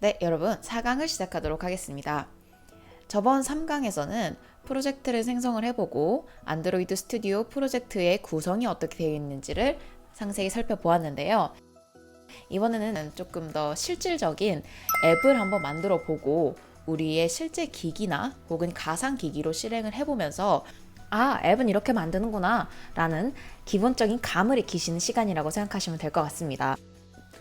네, 여러분 4강을 시작하도록 하겠습니다. 저번 3강에서는 프로젝트를 생성을 해보고 안드로이드 스튜디오 프로젝트의 구성이 어떻게 되어 있는지를 상세히 살펴보았는데요. 이번에는 조금 더 실질적인 앱을 한번 만들어 보고 우리의 실제 기기나 혹은 가상 기기로 실행을 해보면서 아, 앱은 이렇게 만드는구나 라는 기본적인 감을 익히시는 시간이라고 생각하시면 될 것 같습니다.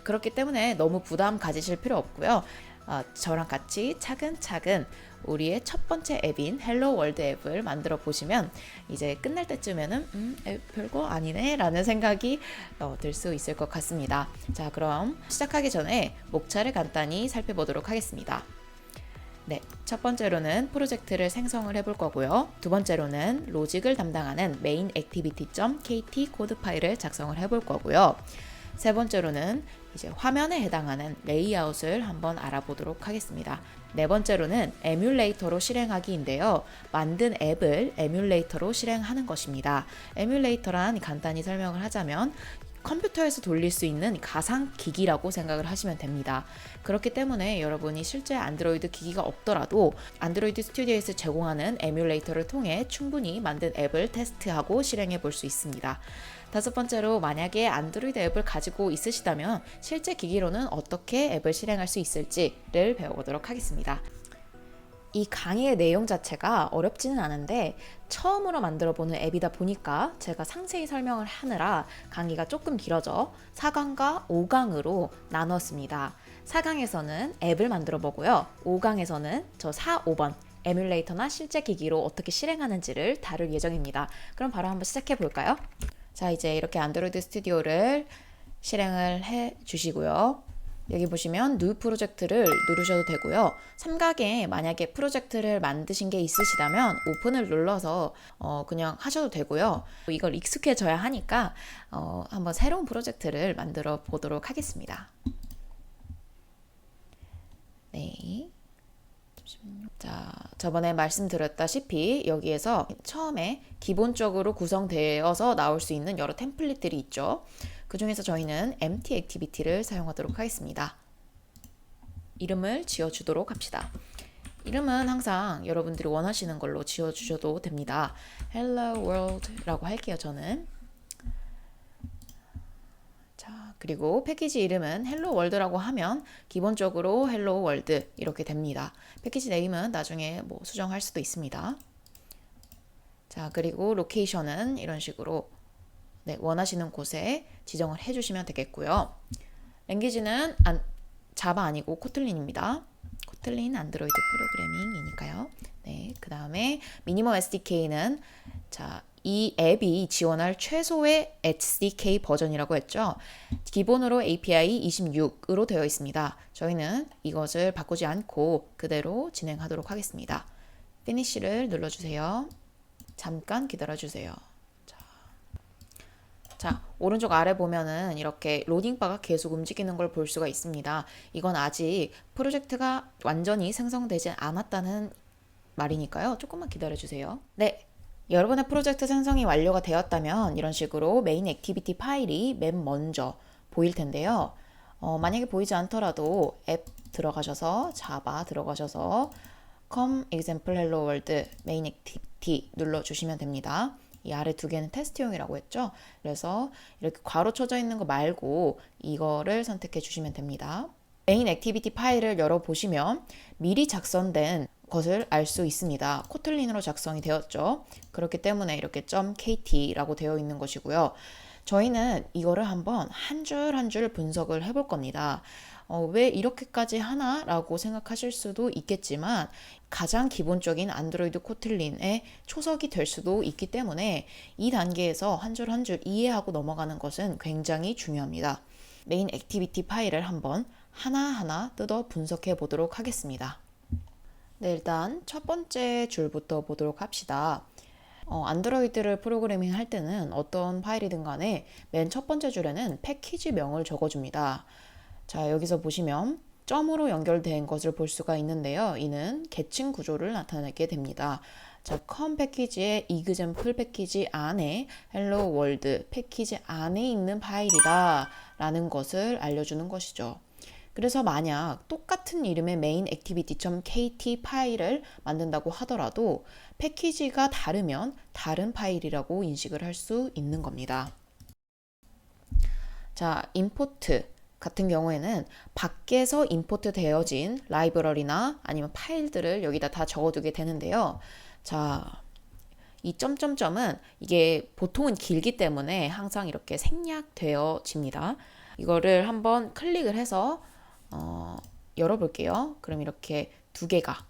그렇기 때문에 너무 부담 가지실 필요 없고요. 어, 저랑 같이 차근차근 우리의 첫 번째 앱인 헬로 월드 앱을 만들어 보시면 이제 끝날 때쯤에는 음, 앱 별거 아니네 라는 생각이 어, 들수 있을 것 같습니다. 자, 그럼 시작하기 전에 목차를 간단히 살펴보도록 하겠습니다. 네, 첫 번째로는 프로젝트를 생성을 해볼 거고요. 두 번째로는 로직을 담당하는 main activity.kt 코드 파일을 작성을 해볼 거고요. 세 번째로는 이제 화면에 해당하는 레이아웃을 한번 알아보도록 하겠습니다. 네 번째로는 에뮬레이터로 실행하기인데요. 만든 앱을 에뮬레이터로 실행하는 것입니다. 에뮬레이터란 간단히 설명을 하자면 컴퓨터에서 돌릴 수 있는 가상 기기라고 생각을 하시면 됩니다. 그렇기 때문에 여러분이 실제 안드로이드 기기가 없더라도 안드로이드 스튜디오에서 제공하는 에뮬레이터를 통해 충분히 만든 앱을 테스트하고 실행해 볼 수 있습니다. 다섯 번째로 만약에 안드로이드 앱을 가지고 있으시다면 실제 기기로는 어떻게 앱을 실행할 수 있을지를 배워보도록 하겠습니다. 이 강의의 내용 자체가 어렵지는 않은데 처음으로 만들어 보는 앱이다 보니까 제가 상세히 설명을 하느라 강의가 조금 길어져 4강과 5강으로 나눴습니다. 4강에서는 앱을 만들어 보고요. 5강에서는 저 4, 5번 에뮬레이터나 실제 기기로 어떻게 실행하는지를 다룰 예정입니다. 그럼 바로 한번 시작해 볼까요? 자, 이제 이렇게 안드로이드 스튜디오를 실행을 해 주시고요. 여기 보시면 뉴 프로젝트를 누르셔도 되고요. 삼각에 만약에 프로젝트를 만드신 게 있으시다면 오픈을 눌러서 어 그냥 하셔도 되고요. 이걸 익숙해져야 하니까 어 한번 새로운 프로젝트를 만들어 보도록 하겠습니다. 네. 자, 저번에 말씀드렸다시피 여기에서 처음에 기본적으로 구성되어서 나올 수 있는 여러 템플릿들이 있죠. 그 중에서 저희는 empty activity를 사용하도록 하겠습니다. 이름을 지어주도록 합시다. 이름은 항상 여러분들이 원하시는 걸로 지어주셔도 됩니다. Hello World라고 할게요, 저는. 자, 그리고 패키지 이름은 Hello World라고 하면 기본적으로 Hello World 이렇게 됩니다. 패키지 네임은 나중에 뭐 수정할 수도 있습니다. 자, 그리고 로케이션은 이런 식으로 네, 원하시는 곳에 지정을 해주시면 되겠고요. 랭귀지는 안, 자바 아니고 코틀린입니다. 코틀린 안드로이드 프로그래밍이니까요. 네, 그 다음에 미니멈 SDK는 자, 이 앱이 지원할 최소의 SDK 버전이라고 했죠. 기본으로 API 26으로 되어 있습니다. 저희는 이것을 바꾸지 않고 그대로 진행하도록 하겠습니다. 피니쉬를 눌러주세요. 잠깐 기다려주세요. 자, 오른쪽 아래 보면은 이렇게 로딩바가 계속 움직이는 걸 볼 수가 있습니다. 이건 아직 프로젝트가 완전히 생성되지 않았다는 말이니까요. 조금만 기다려 주세요. 네. 여러분의 프로젝트 생성이 완료가 되었다면 이런 식으로 메인 액티비티 파일이 맨 먼저 보일 텐데요. 어, 만약에 보이지 않더라도 앱 들어가셔서 자바 들어가셔서 com example hello world main activity 눌러주시면 됩니다. 이 아래 두 개는 테스트용이라고 했죠. 그래서 이렇게 괄호 쳐져 있는 거 말고 이거를 선택해 주시면 됩니다. 메인 액티비티 파일을 열어보시면 미리 작성된 것을 알 수 있습니다. 코틀린으로 작성이 되었죠. 그렇기 때문에 이렇게 .kt라고 되어 있는 것이고요. 저희는 이거를 한번 한 줄 한 줄 분석을 해볼 겁니다. 어, 왜 이렇게까지 하나 라고 생각하실 수도 있겠지만 가장 기본적인 안드로이드 코틀린의 초석이 될 수도 있기 때문에 이 단계에서 한 줄 한 줄 이해하고 넘어가는 것은 굉장히 중요합니다. 메인 액티비티 파일을 한번 하나하나 뜯어 분석해 보도록 하겠습니다. 네, 일단 첫 번째 줄부터 보도록 합시다. 어, 안드로이드를 프로그래밍 할 때는 어떤 파일이든 간에 맨 첫 번째 줄에는 패키지명을 적어줍니다. 자, 여기서 보시면 점으로 연결된 것을 볼 수가 있는데요. 이는 계층 구조를 나타내게 됩니다. 자, 컴 패키지의 이그젠플 패키지 안에 헬로 월드 패키지 안에 있는 파일이다 라는 것을 알려주는 것이죠. 그래서 만약 똑같은 이름의 main activity.kt 파일을 만든다고 하더라도 패키지가 다르면 다른 파일이라고 인식을 할 수 있는 겁니다. 자, import 같은 경우에는 밖에서 임포트 되어진 라이브러리나 아니면 파일들을 여기다 다 적어두게 되는데요. 자, 이 점점점은 이게 보통은 길기 때문에 항상 이렇게 생략되어집니다. 이거를 한번 클릭을 해서 어, 열어볼게요. 그럼 이렇게 두 개가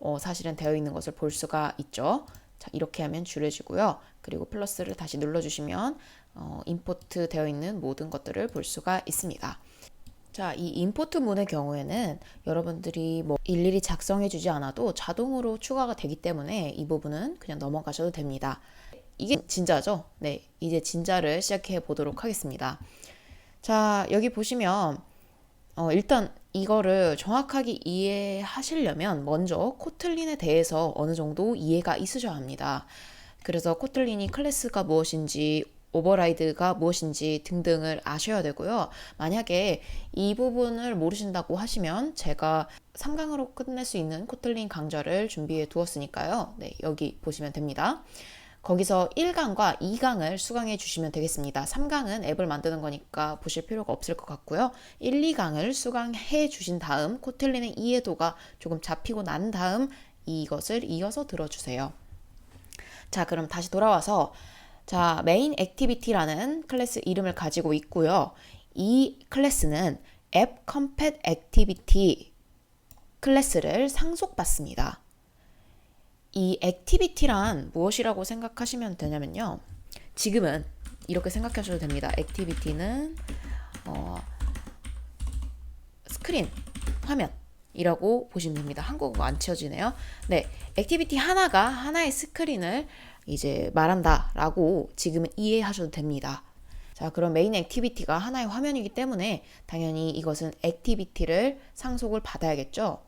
어, 사실은 되어 있는 것을 볼 수가 있죠. 자, 이렇게 하면 줄여지고요. 그리고 플러스를 다시 눌러주시면 어, 임포트 되어 있는 모든 것들을 볼 수가 있습니다. 자, 이 임포트 문의 경우에는 여러분들이 뭐 일일이 작성해 주지 않아도 자동으로 추가가 되기 때문에 이 부분은 그냥 넘어가셔도 됩니다. 이게 진짜죠? 네, 이제 진짜를 시작해 보도록 하겠습니다. 자, 여기 보시면 어, 일단 이거를 정확하게 이해하시려면 먼저 코틀린에 대해서 어느 정도 이해가 있으셔야 합니다. 그래서 코틀린이 클래스가 무엇인지 오버라이드가 무엇인지 등등을 아셔야 되고요. 만약에 이 부분을 모르신다고 하시면 제가 3강으로 끝낼 수 있는 코틀린 강좌를 준비해 두었으니까요. 네, 여기 보시면 됩니다. 거기서 1강과 2강을 수강해 주시면 되겠습니다. 3강은 앱을 만드는 거니까 보실 필요가 없을 것 같고요. 1, 2강을 수강해 주신 다음 코틀린의 이해도가 조금 잡히고 난 다음 이것을 이어서 들어주세요. 자, 그럼 다시 돌아와서 자, 메인 액티비티라는 클래스 이름을 가지고 있고요. 이 클래스는 앱 컴팻 액티비티 클래스를 상속받습니다. 이 액티비티란 무엇이라고 생각하시면 되냐면요. 지금은 이렇게 생각하셔도 됩니다. 액티비티는 어, 스크린, 화면 이라고 보시면 됩니다. 한국어가 안 치워지네요. 네, 액티비티 하나가 하나의 스크린을 이제 말한다 라고 지금은 이해하셔도 됩니다. 자, 그럼 메인 액티비티가 하나의 화면이기 때문에 당연히 이것은 액티비티를 상속을 받아야겠죠.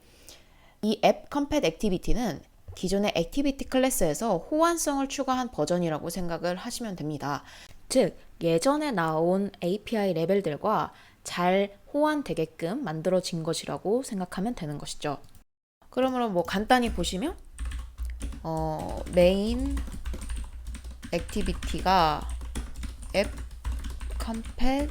이 앱 컴팻 액티비티는 기존의 액티비티 클래스에서 호환성을 추가한 버전이라고 생각을 하시면 됩니다. 즉, 예전에 나온 API 레벨들과 잘 호환되게끔 만들어진 것이라고 생각하면 되는 것이죠. 그러므로 뭐 간단히 보시면 어, 메인 액티비티가 앱 컴팻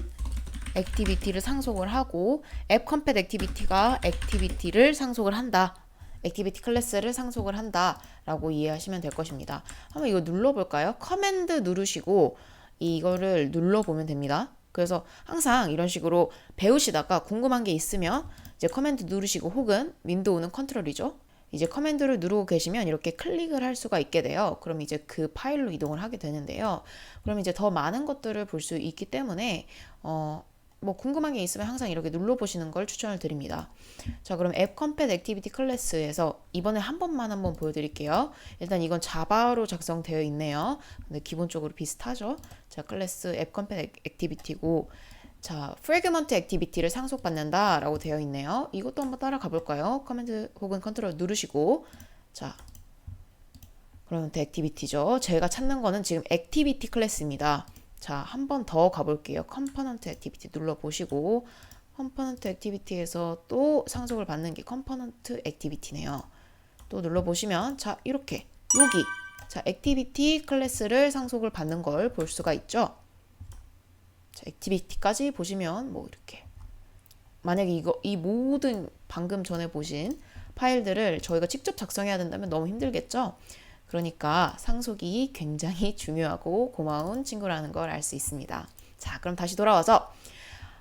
액티비티를 상속을 하고 앱 컴팻 액티비티가 액티비티를 상속을 한다. 액티비티 클래스를 상속을 한다라고 이해하시면 될 것입니다. 한번 이거 눌러볼까요? 커맨드 누르시고 이거를 눌러보면 됩니다. 그래서 항상 이런 식으로 배우시다가 궁금한 게 있으면 이제 커맨드 누르시고 혹은 윈도우는 컨트롤이죠. 이제 커맨드를 누르고 계시면 이렇게 클릭을 할 수가 있게 돼요. 그럼 이제 그 파일로 이동을 하게 되는데요. 그럼 이제 더 많은 것들을 볼 수 있기 때문에 어, 뭐 궁금한 게 있으면 항상 이렇게 눌러보시는 걸 추천을 드립니다. 자, 그럼 앱 컴팻 액티비티 클래스에서 이번에 한 번만 한번 보여드릴게요. 일단 이건 자바로 작성되어 있네요. 근데 기본적으로 비슷하죠. 자, 클래스 앱 컴팻 액티비티고 자, 프래그먼트 액티비티를 상속받는다 라고 되어 있네요. 이것도 한번 따라가 볼까요? 커맨드 혹은 컨트롤 누르시고 자, 그러면 액티비티죠. 제가 찾는 거는 지금 액티비티 클래스입니다. 자, 한 번 더 가볼게요. 컴포넌트 액티비티 눌러보시고 컴포넌트 액티비티에서 또 상속을 받는 게 컴포넌트 액티비티네요. 또 눌러보시면 자, 이렇게 여기 자, 액티비티 클래스를 상속을 받는 걸 볼 수가 있죠. 자, 액티비티까지 보시면 뭐 이렇게 만약에 이거 이 모든 방금 전에 보신 파일들을 저희가 직접 작성해야 된다면 너무 힘들겠죠? 그러니까 상속이 굉장히 중요하고 고마운 친구라는 걸 알 수 있습니다. 자, 그럼 다시 돌아와서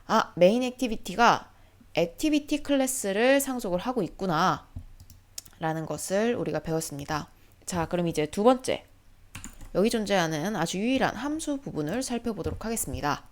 아, 메인 액티비티가 액티비티 클래스를 상속을 하고 있구나 라는 것을 우리가 배웠습니다. 자, 그럼 이제 두 번째 여기 존재하는 아주 유일한 함수 부분을 살펴보도록 하겠습니다.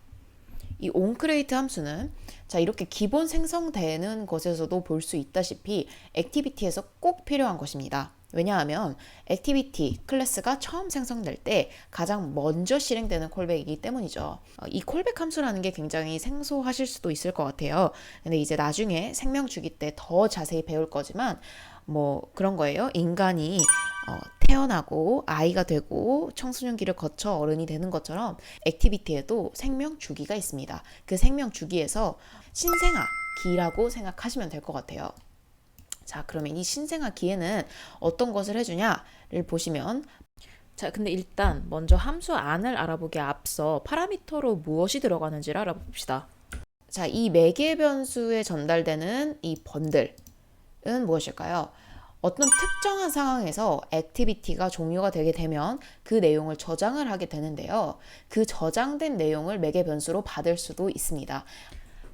이 onCreate 함수는 자 이렇게 기본 생성되는 것에서도 볼 수 있다시피 액티비티에서 꼭 필요한 것입니다. 왜냐하면 액티비티 클래스가 처음 생성될 때 가장 먼저 실행되는 콜백이기 때문이죠. 어, 이 콜백 함수라는 게 굉장히 생소하실 수도 있을 것 같아요. 근데 이제 나중에 생명 주기 때 더 자세히 배울 거지만 뭐 그런 거예요. 인간이 어, 태어나고 아이가 되고 청소년기를 거쳐 어른이 되는 것처럼 액티비티에도 생명 주기가 있습니다. 그 생명 주기에서 신생아 기라고 생각하시면 될 것 같아요. 자, 그러면 이 신생아 기에는 어떤 것을 해주냐를 보시면 자, 근데 일단 먼저 함수 안을 알아보기에 앞서 파라미터로 무엇이 들어가는지를 알아봅시다. 자, 이 매개 변수에 전달되는 이 번들 은 무엇일까요? 어떤 특정한 상황에서 액티비티가 종료가 되게 되면 그 내용을 저장을 하게 되는데요. 그 저장된 내용을 매개 변수로 받을 수도 있습니다.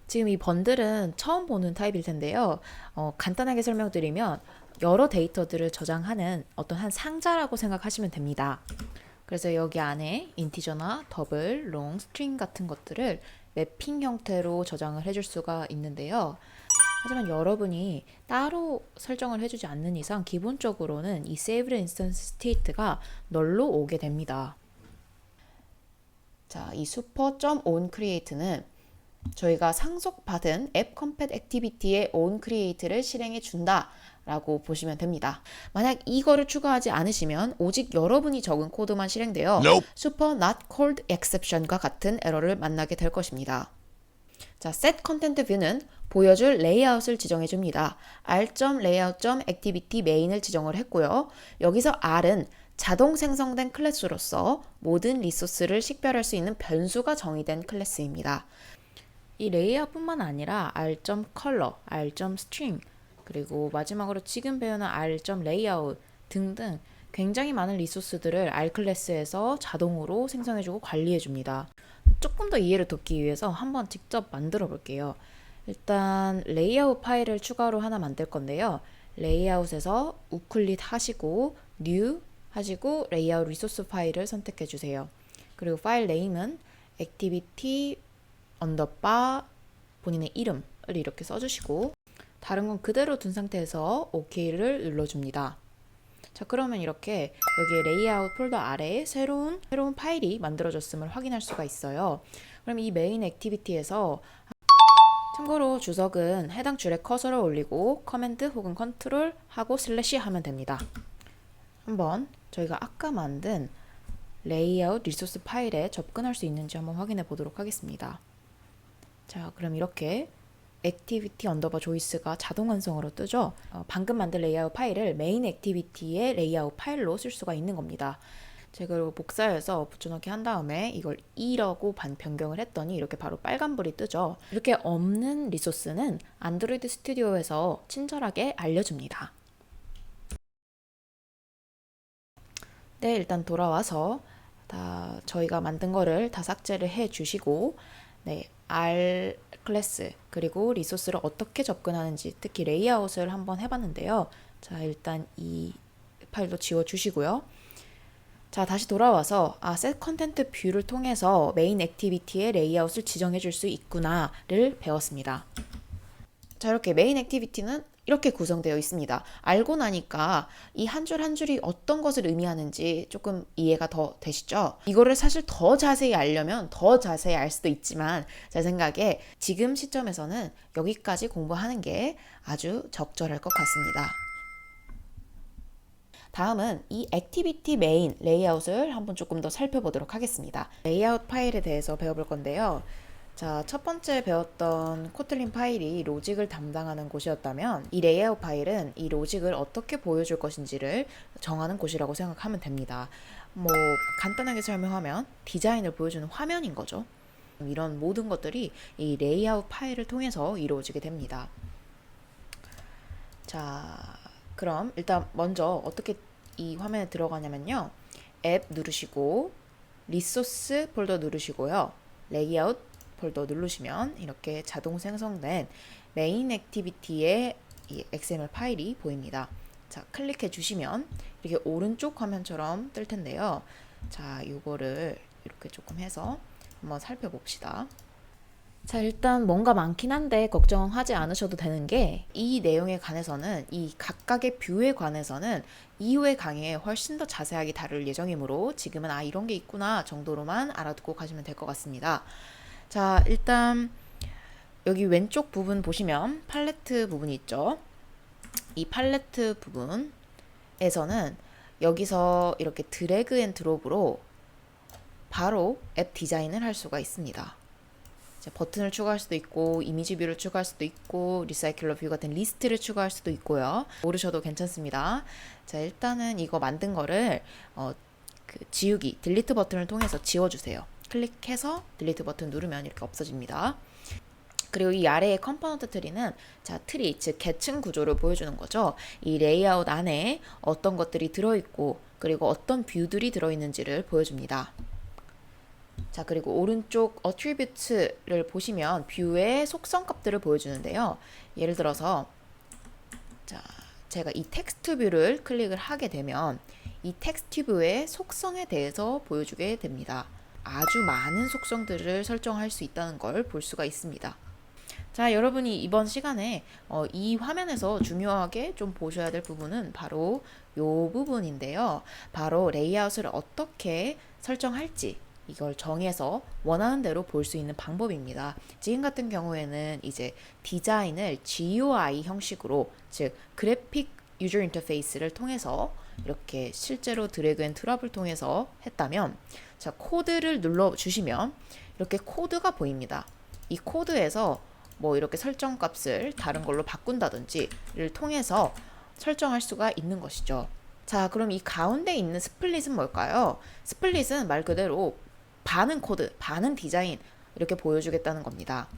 지금 이 번들은 처음 보는 타입일 텐데요. 어, 간단하게 설명드리면 여러 데이터들을 저장하는 어떤 한 상자라고 생각하시면 됩니다. 그래서 여기 안에 인티저나 더블, 롱, 스트링 같은 것들을 매핑 형태로 저장을 해줄 수가 있는데요. 하지만 여러분이 따로 설정을 해주지 않는 이상 기본적으로는 이 saved instance state가 널로 오게 됩니다. 자, 이 super.onCreate는 저희가 상속받은 앱 컴팻 액티비티의 onCreate를 실행해 준다. 라고 보시면 됩니다. 만약 이거를 추가하지 않으시면 오직 여러분이 적은 코드만 실행되어 Nope. super not called exception과 같은 에러를 만나게 될 것입니다. 자, set content view는 보여줄 레이아웃을 지정해 줍니다. r.layout.activity main을 지정을 했고요. 여기서 r은 자동 생성된 클래스로서 모든 리소스를 식별할 수 있는 변수가 정의된 클래스입니다. 이 레이아웃뿐만 아니라 r.color, r.string 그리고 마지막으로 지금 배우는 r.layout 등등 굉장히 많은 리소스들을 R 클래스에서 자동으로 생성해주고 관리해줍니다. 조금 더 이해를 돕기 위해서 한번 직접 만들어 볼게요. 일단 레이아웃 파일을 추가로 하나 만들 건데요. 레이아웃에서 우클릿 하시고 new 하시고 레이아웃 리소스 파일을 선택해 주세요. 그리고 파일 네임은 activity 언더바 본인의 이름을 이렇게 써주시고 다른 건 그대로 둔 상태에서 OK를 눌러줍니다. 자 그러면 이렇게 여기 레이아웃 폴더 아래에 새로운 새로운 파일이 만들어졌음을 확인할 수가 있어요. 그럼 이 메인 액티비티에서 참고로 주석은 해당 줄에 커서를 올리고 커맨드 혹은 컨트롤 하고 슬래시 하면 됩니다. 한번 저희가 아까 만든 레이아웃 리소스 파일에 접근할 수 있는지 한번 확인해 보도록 하겠습니다. 자, 그럼 이렇게 액티비티 언더바 조이스가 자동 완성으로 뜨죠. 어, 방금 만든 레이아웃 파일을 메인 액티비티의 레이아웃 파일로 쓸 수가 있는 겁니다. 제가 복사해서 붙여넣기 한 다음에 이걸 2라고 반 변경을 했더니 이렇게 바로 빨간불이 뜨죠. 이렇게 없는 리소스는 안드로이드 스튜디오에서 친절하게 알려줍니다. 네, 일단 돌아와서 다 저희가 만든 거를 다 삭제를 해 주시고 네, R 클래스 그리고 리소스를 어떻게 접근하는지 특히 레이아웃을 한번 해봤는데요. 자, 일단 이 파일도 지워 주시고요. 자, 다시 돌아와서 아, set content 뷰를 통해서 메인 액티비티의 레이아웃을 지정해 줄 수 있구나를 배웠습니다. 자, 이렇게 메인 액티비티는 이렇게 구성되어 있습니다. 알고 나니까 이 한줄한 줄이 어떤 것을 의미하는지 조금 이해가 더 되시죠? 이거를 사실 더 자세히 알려면 더 자세히 알 수도 있지만 제 생각에 지금 시점에서는 여기까지 공부하는 게 아주 적절할 것 같습니다. 다음은 이 액티비티 메인 레이아웃을 한번 조금 더 살펴보도록 하겠습니다. 레이아웃 파일에 대해서 배워볼 건데요. 자, 첫 번째 배웠던 코틀린 파일이 로직을 담당하는 곳이었다면 이 레이아웃 파일은 이 로직을 어떻게 보여줄 것인지를 정하는 곳이라고 생각하면 됩니다. 뭐 간단하게 설명하면 디자인을 보여주는 화면인 거죠. 이런 모든 것들이 이 레이아웃 파일을 통해서 이루어지게 됩니다. 자, 그럼 일단 먼저 어떻게 이 화면에 들어가냐면요. 앱 누르시고 리소스 폴더 누르시고요. 레이아웃 폴더 누르시면 이렇게 자동 생성된 메인 액티비티의 이 XML 파일이 보입니다. 자, 클릭해 주시면 이렇게 오른쪽 화면처럼 뜰 텐데요. 자, 이거를 이렇게 조금 해서 한번 살펴봅시다. 자, 일단 뭔가 많긴 한데 걱정하지 않으셔도 되는 게 이 내용에 관해서는 이 각각의 뷰에 관해서는 이후의 강의에 훨씬 더 자세하게 다룰 예정이므로 지금은 아 이런 게 있구나 정도로만 알아두고 가시면 될 것 같습니다. 자, 일단 여기 왼쪽 부분 보시면 팔레트 부분이 있죠. 이 팔레트 부분에서는 여기서 이렇게 드래그 앤 드롭으로 바로 앱 디자인을 할 수가 있습니다. 버튼을 추가할 수도 있고 이미지 뷰를 추가할 수도 있고 리사이클러 뷰 같은 리스트를 추가할 수도 있고요. 모르셔도 괜찮습니다. 자 일단은 이거 만든 거를 어, 그 지우기 딜리트 버튼을 통해서 지워주세요. 클릭해서 딜리트 버튼 누르면 이렇게 없어집니다. 그리고 이 아래의 컴포넌트 트리는 자 트리 즉 계층 구조를 보여주는 거죠. 이 레이아웃 안에 어떤 것들이 들어있고 그리고 어떤 뷰들이 들어있는지를 보여줍니다. 자 그리고 오른쪽 어트리뷰트를 보시면 뷰의 속성 값들을 보여주는데요. 예를 들어서 자 제가 이 텍스트 뷰를 클릭을 하게 되면 이 텍스트 뷰의 속성에 대해서 보여주게 됩니다. 아주 많은 속성들을 설정할 수 있다는 걸 볼 수가 있습니다. 자, 여러분이 이번 시간에 어, 이 화면에서 중요하게 좀 보셔야 될 부분은 바로 이 부분인데요. 바로 레이아웃을 어떻게 설정할지 이걸 정해서 원하는 대로 볼 수 있는 방법입니다. 지금 같은 경우에는 이제 디자인을 GUI 형식으로 즉 그래픽 유저 인터페이스를 통해서 이렇게 실제로 드래그 앤 드랍을 통해서 했다면 자 코드를 눌러 주시면 이렇게 코드가 보입니다. 이 코드에서 뭐 이렇게 설정 값을 다른 걸로 바꾼다든지를 통해서 설정할 수가 있는 것이죠. 자, 그럼 이 가운데 있는 스플릿은 뭘까요? 스플릿은 말 그대로 반은 코드, 반은 디자인 이렇게 보여주겠다는 겁니다.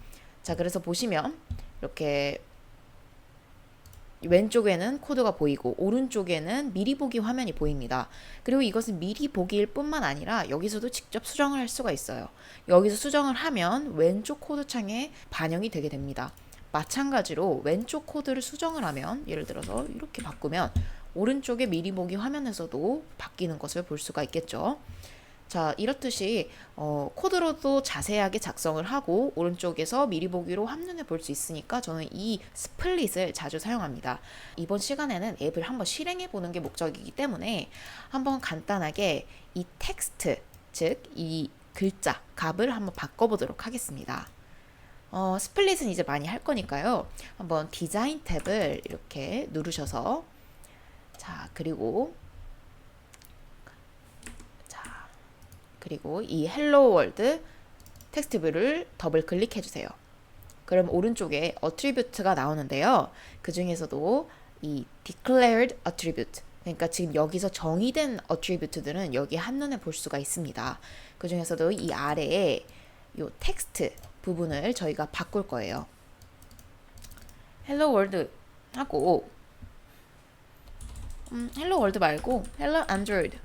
자, 그래서 보시면 이렇게 왼쪽에는 코드가 보이고 오른쪽에는 미리 보기 화면이 보입니다. 그리고 이것은 미리 보기일 뿐만 아니라 여기서도 직접 수정을 할 수가 있어요. 여기서 수정을 하면 왼쪽 코드 창에 반영이 되게 됩니다. 마찬가지로 왼쪽 코드를 수정을 하면 예를 들어서 이렇게 바꾸면 오른쪽에 미리 보기 화면에서도 바뀌는 것을 볼 수가 있겠죠. 자, 이렇듯이 어, 코드로도 자세하게 작성을 하고 오른쪽에서 미리 보기로 한눈에 볼 수 있으니까 저는 이 스플릿을 자주 사용합니다. 이번 시간에는 앱을 한번 실행해 보는 게 목적이기 때문에 한번 간단하게 이 텍스트, 즉 이 글자 값을 한번 바꿔보도록 하겠습니다. 어, 스플릿은 이제 많이 할 거니까요. 한번 디자인 탭을 이렇게 누르셔서 자, 그리고 그리고 이 헬로 월드 텍스트 뷰를 더블 클릭해 주세요. 그럼 오른쪽에 attribute가 나오는데요. 그 중에서도 이 declared attribute 그러니까 지금 여기서 정의된 attribute들은 여기 한눈에 볼 수가 있습니다. 그 중에서도 이 아래에 이 텍스트 부분을 저희가 바꿀 거예요. hello world 하고 음, hello world 말고 hello android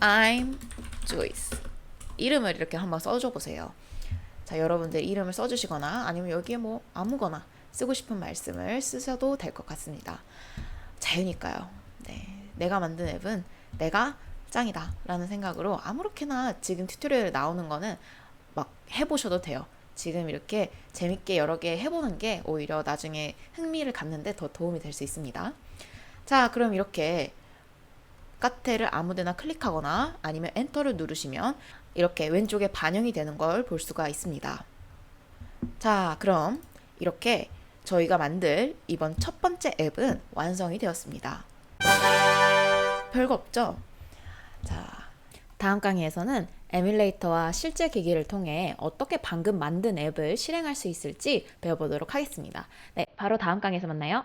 I'm Joyce. 이름을 이렇게 한번 써줘 보세요. 자, 여러분들 이름을 써주시거나 아니면 여기에 뭐 아무거나 쓰고 싶은 말씀을 쓰셔도 될 것 같습니다. 자유니까요. 네, 내가 만든 앱은 내가 짱이다 라는 생각으로 아무렇게나 지금 튜토리얼 나오는 거는 막 해보셔도 돼요. 지금 이렇게 재밌게 여러 개 해보는 게 오히려 나중에 흥미를 갖는데 더 도움이 될 수 있습니다. 자, 그럼 이렇게 카테를 아무데나 클릭하거나 아니면 엔터를 누르시면 이렇게 왼쪽에 반영이 되는 걸 볼 수가 있습니다. 자, 그럼 이렇게 저희가 만들 이번 첫 번째 앱은 완성이 되었습니다. 별거 없죠? 자, 다음 강의에서는 에뮬레이터와 실제 기기를 통해 어떻게 방금 만든 앱을 실행할 수 있을지 배워보도록 하겠습니다. 네, 바로 다음 강의에서 만나요.